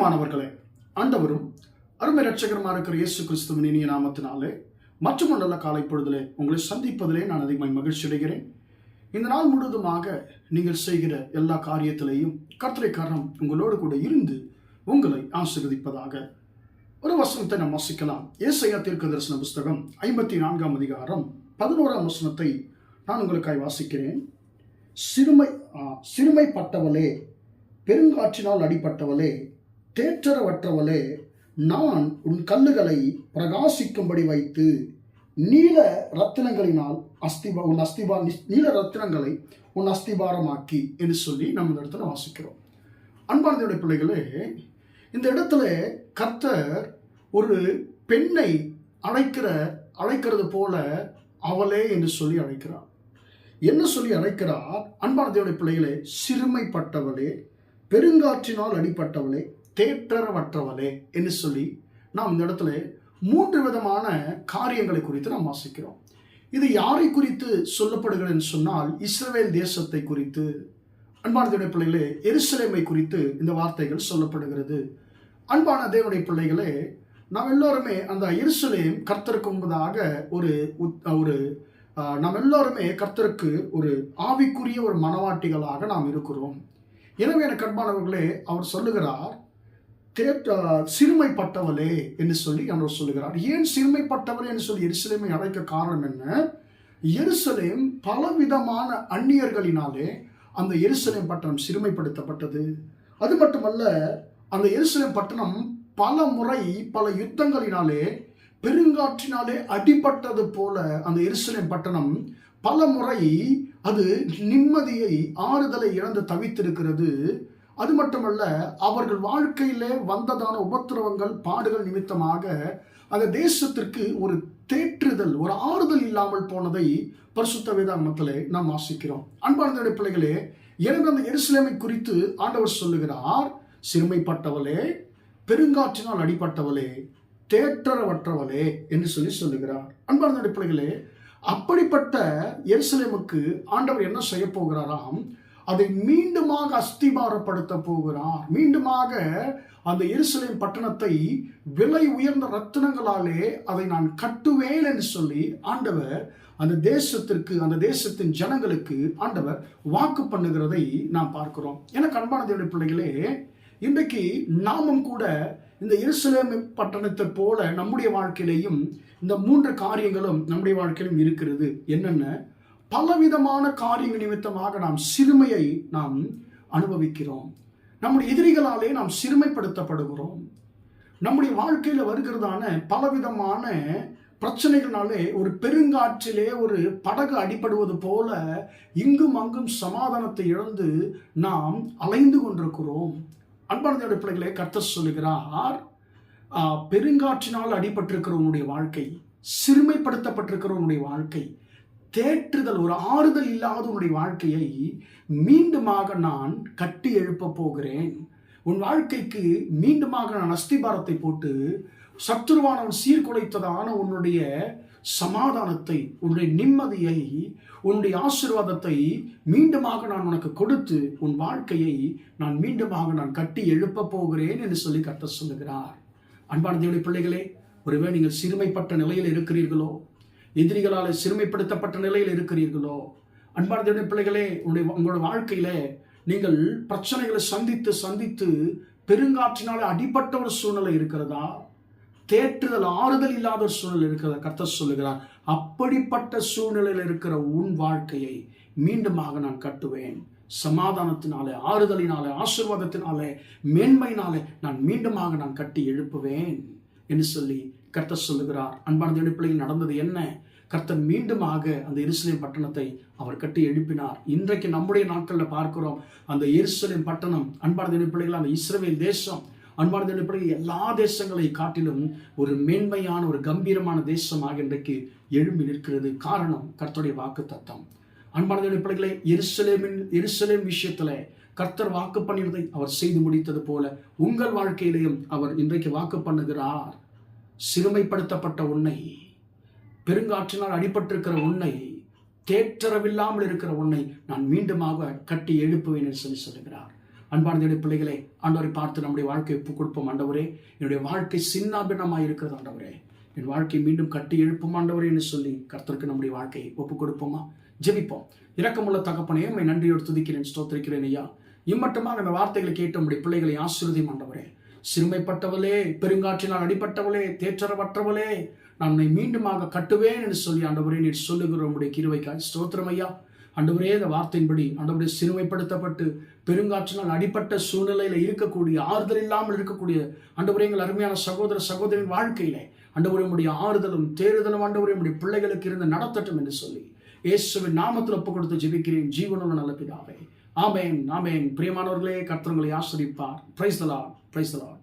பிரியமானவர்களே ஆண்டவரும் அருமை ரட்சகரமாக இருக்கிற இயேசு கிறிஸ்துவின் இனிய நாமத்தினாலே மற்றும் நல்ல காலை பொழுதிலே உங்களை சந்திப்பதிலே நான் அதிகமாக மகிழ்ச்சி அடைகிறேன். இந்த நாள் முழுவதுமாக நீங்கள் செய்கிற எல்லா காரியத்திலேயும் கர்த்தரை காரணம் உங்களோடு கூட இருந்து உங்களை ஆசிர்வதிப்பதாக ஒரு வசனத்தை நாம் வாசிக்கலாம். ஏசையா தீர்க்க தரிசன புஸ்தகம் ஐம்பத்தி நான்காம் அதிகாரம் பதினோராம் வசனத்தை நான் உங்களுக்காய் வாசிக்கிறேன். சிறுமை சிறுமைப்பட்டவளே பெருங்காற்றினால் அடிப்பட்டவளே தேற்றரவற்றவளே நான் உன் கல்லுகளை பிரகாசிக்கும்படி வைத்து நீல ரத்தினங்களினால் அஸ்திபா உன் அஸ்திபா நீல ரத்தினங்களை உன் அஸ்திபாரமாக்கி என்று சொல்லி நம்ம இந்த இடத்துல வாசிக்கிறோம். அன்பானதுடைய பிள்ளைகளே இந்த இடத்துல கர்த்தர் ஒரு பெண்ணை அழைக்கிற அழைக்கிறது போல அவளே என்று சொல்லி அழைக்கிறார். என்ன சொல்லி அழைக்கிறார்? அன்பான பிள்ளைகளே சிறுமைப்பட்டவளே பெருங்காற்றினால் அடிப்பட்டவளே தேற்றரவற்றவளே என்று சொல்லி நாம் இந்த இடத்துல மூன்று விதமான காரியங்களை குறித்து நாம் வாசிக்கிறோம். இது யாரை குறித்து சொல்லப்படுகிறது என்று சொன்னால் இஸ்ரவேல் தேசத்தை குறித்து அன்பான தேவனுடைய பிள்ளைகளே எருசலேமை குறித்து இந்த வார்த்தைகள் சொல்லப்படுகிறது. அன்பான தேவனுடைய பிள்ளைகளே நாம் எல்லோருமே அந்த எருசலேம் கர்த்தருக்கு முன்பதாக ஒரு உத்- ஒரு நாம் எல்லோருமே கர்த்தருக்கு ஒரு ஆவிக்குரிய ஒரு மனவாட்டிகளாக நாம் இருக்கிறோம். எனவே எனக்கு அன்பானவர்களே அவர் சொல்லுகிறார் தேற்ற சிறுமைப்பட்டவளே என்று சொல்லி அவர் சொல்லுகிறார். ஏன் சிறுமைப்பட்டவளே என்று சொல்லி எருசலேமை அழைக்க காரணம் என்ன? எருசலேம் பலவிதமான அந்நியர்களினாலே அந்த எருசலேம் பட்டணம் சிறுமைப்படுத்தப்பட்டது. அது மட்டுமல்ல அந்த எருசலேம் பட்டணம் பல முறை பல யுத்தங்களினாலே பெருங்காற்றினாலே அடிபட்டது போல அந்த எருசலேம் பட்டணம் பல முறை அது நிம்மதியை ஆறுதலை இழந்து தவித்திருக்கிறது. அது மட்டுமல்ல அவர்கள் வாழ்க்கையிலே வந்ததான உபத்திரவங்கள் பாடுகள் நிமித்தமாக அந்த தேசத்திற்கு ஒரு தேற்றுதல் ஒரு ஆறுதல் இல்லாமல் போனதை பரிசுத்த வேதாகமத்திலே நாம் வாசிக்கிறோம். அன்பார்ந்த பிள்ளைகளே எனவே அந்த எருசலேமை குறித்து ஆண்டவர் சொல்லுகிறார் சிறுமைப்பட்டவளே பெருங்காற்றினால் அடிபட்டவளே தேற்றரவற்றவளே என்று சொல்லி சொல்லுகிறார். அன்பார்ந்த பிள்ளைகளே அப்படிப்பட்ட எருசலேமுக்கு ஆண்டவர் என்ன செய்ய போகிறாராம்? அதை மீண்டுமாக அஸ்திபாரப்படுத்த போகிறார். மீண்டுமாக அந்த எருசலேம் பட்டணத்தை விலை உயர்ந்த ரத்தினங்களாலே அதை நான் கட்டுவேன் என்று சொல்லி ஆண்டவர் அந்த தேசத்திற்கு அந்த தேசத்தின் ஜனங்களுக்கு ஆண்டவர் வாக்கு பண்ணுகிறதை நாம் பார்க்கிறோம். எனக்கு அன்பான பிள்ளைகளே இன்றைக்கு நாமும் கூட இந்த எருசலேம் பட்டணத்தை போல நம்முடைய வாழ்க்கையிலையும் இந்த மூன்று காரியங்களும் நம்முடைய வாழ்க்கையிலும் இருக்கிறது. என்னென்ன? பலவிதமான காரியங்க நிமித்தமாக நாம் சிறுமையை நாம் அனுபவிக்கிறோம். நம்முடைய எதிரிகளாலே நாம் சிறுமைப்படுத்தப்படுகிறோம். நம்முடைய வாழ்க்கையில் வருகிறதான பலவிதமான பிரச்சனைகளாலே ஒரு பெருங்காற்றிலே ஒரு படகு அடிபடுவது போல இங்கும் அங்கும் சமாதானத்தை இழந்து நாம் அலைந்து கொண்டிருக்கிறோம். அன்பான பிள்ளைகளை கத்த சொல்லுகிறார் பெருங்காற்றினால் அடிபட்டிருக்கிறவனுடைய வாழ்க்கை சிறுமைப்படுத்தப்பட்டிருக்கிறவனுடைய வாழ்க்கை தேற்றுதல் ஒரு ஆறுதல் இல்லாத உன்னுடைய வாழ்க்கையை மீண்டுமாக நான் கட்டி எழுப்ப போகிறேன். உன் வாழ்க்கைக்கு மீண்டுமாக நான் அஸ்திபாரத்தை போட்டு சத்துருவானவன் சீர்குலைத்ததான உன்னுடைய சமாதானத்தை உன்னுடைய நிம்மதியை உன்னுடைய ஆசீர்வாதத்தை மீண்டுமாக நான் உனக்கு கொடுத்து உன் வாழ்க்கையை நான் மீண்டுமாக நான் கட்டி எழுப்ப போகிறேன் என்று சொல்லி கத்த சொல்லுகிறார். அன்பான தேவனுடைய பிள்ளைகளே ஒருவேளை நீங்கள் சிறுமைப்பட்ட நிலையில் இருக்கிறீர்களோ எதிரிகளால் சிறுமைப்படுத்தப்பட்ட நிலையில் இருக்கிறீர்களோ? அன்பான தேவனுடைய பிள்ளைகளே உங்களுடைய உங்களோட வாழ்க்கையில நீங்கள் பிரச்சனைகளை சந்தித்து சந்தித்து பெருங்காற்றினால அடிப்பட்ட ஒரு சூழ்நிலை இருக்கிறதா? தேற்றுதல் ஆறுதல் இல்லாத ஒரு சூழ்நிலை இருக்கிறதா? கர்த்தர் சொல்லுகிறார் அப்படிப்பட்ட சூழ்நிலையில் இருக்கிற உன் வாழ்க்கையை மீண்டுமாக நான் கட்டுவேன். சமாதானத்தினாலே ஆறுதலினாலே ஆசீர்வாதத்தினாலே மேன்மையினாலே நான் மீண்டுமாக நான் கட்டி எழுப்புவேன். என்று சொல்லி கர்த்தர் சொல்லுகிறார் அன்பான தேவனுடைய பிள்ளைகள் நடந்தது என்ன? கர்த்தர் மீண்டுமாக அந்த எருசலேம் பட்டணத்தை அவர் கட்டி எழுப்பினார். இன்றைக்கு நம்முடைய நாட்களில் பார்க்கிறோம் அந்த எருசலேம் பட்டணம் அன்பான தேவனுடைய பிள்ளைகள் அந்த இஸ்ரேல் தேசம் அன்பான தேவனுடைய பிள்ளைகள் எல்லா தேசங்களை காட்டிலும் ஒரு மேன்மையான ஒரு கம்பீரமான தேசமாக இன்றைக்கு எழும்பி நிற்கிறது காரணம் கர்த்தருடைய வாக்கு தத்தம் அன்பான தேவனுடைய பிள்ளைகளை எருசலேமின் எருசலேம் விஷயத்தில் கர்த்தர் வாக்கு பண்ணினதை அவர் செய்து முடித்தது போல உங்கள் வாழ்க்கையிலையும் அவர் இன்றைக்கு வாக்கு பண்ணுகிறார். சிறுமைப்படுத்தப்பட்ட உன்னை பெருங்காற்றினால் அடிபட்டிருக்கிற உன்னை தேற்றரவில்லாமல் இருக்கிற உன்னை நான் மீண்டுமாக கட்டி எழுப்புவேன் என்று சொல்லி சொல்லுகிறார். அன்பான பிள்ளைகளை பிள்ளைகளே ஆண்டவரை பார்த்து நம்முடைய வாழ்க்கையை ஒப்புக் கொடுப்போம் ஆண்டவரே. என்னுடைய வாழ்க்கை சின்னாபின்னமாக இருக்கிறது ஆண்டவரே. என் வாழ்க்கையை மீண்டும் கட்டி எழுப்பும் ஆண்டவரே என்று சொல்லி கர்த்தருக்கு நம்முடைய வாழ்க்கையை ஒப்புக் கொடுப்போமா? ஜெபிப்போம். இரக்கமுள்ள தகப்பனே உம்மை நன்றியோடு துதிக்கிறேன் ஸ்தோத்திரிக்கிறேன் ஐயா. இம்மட்டமாக அந்த வார்த்தைகளை கேட்டு நம்முடைய பிள்ளைகளை ஆசீர்வதியும் ஆண்டவரே. சிறுமைப்பட்டவளே பெருங்காற்றினால் அடிபட்டவளே தேற்றரவற்றவளே நான் உன்னை மீண்டுமாக கட்டுவேன் என்று சொல்லி ஆண்டவரே நீர் சொல்லுகிற உங்களுடைய கிருவைக்காய் ஸ்தோத்திரம் ஐயா. ஆண்டவரே இந்த வார்த்தையின்படி ஆண்டவரே சிறுமைப்படுத்தப்பட்டு பெருங்காற்றினால் அடிப்பட்ட சூழ்நிலையில் இருக்கக்கூடிய ஆறுதல் இல்லாமல் இருக்கக்கூடிய ஆண்டவரே எங்கள் அருமையான சகோதர சகோதரின் வாழ்க்கையிலே ஆண்டவரே உடைய ஆறுதலும் தேறுதலும் ஆண்டவரே உடைய பிள்ளைகளுக்கு இருந்து நடத்தட்டும் என்று சொல்லி இயேசுவின் நாமத்தில் ஒப்பு கொடுத்து ஜெபிக்கிறேன். ஜீவனுள்ள நல்ல பிதாவே. ஆமேன் ஆமேன். பிரியமானவர்களே கர்த்தர்களை ஆசிரிப்பார். Price price தலாட்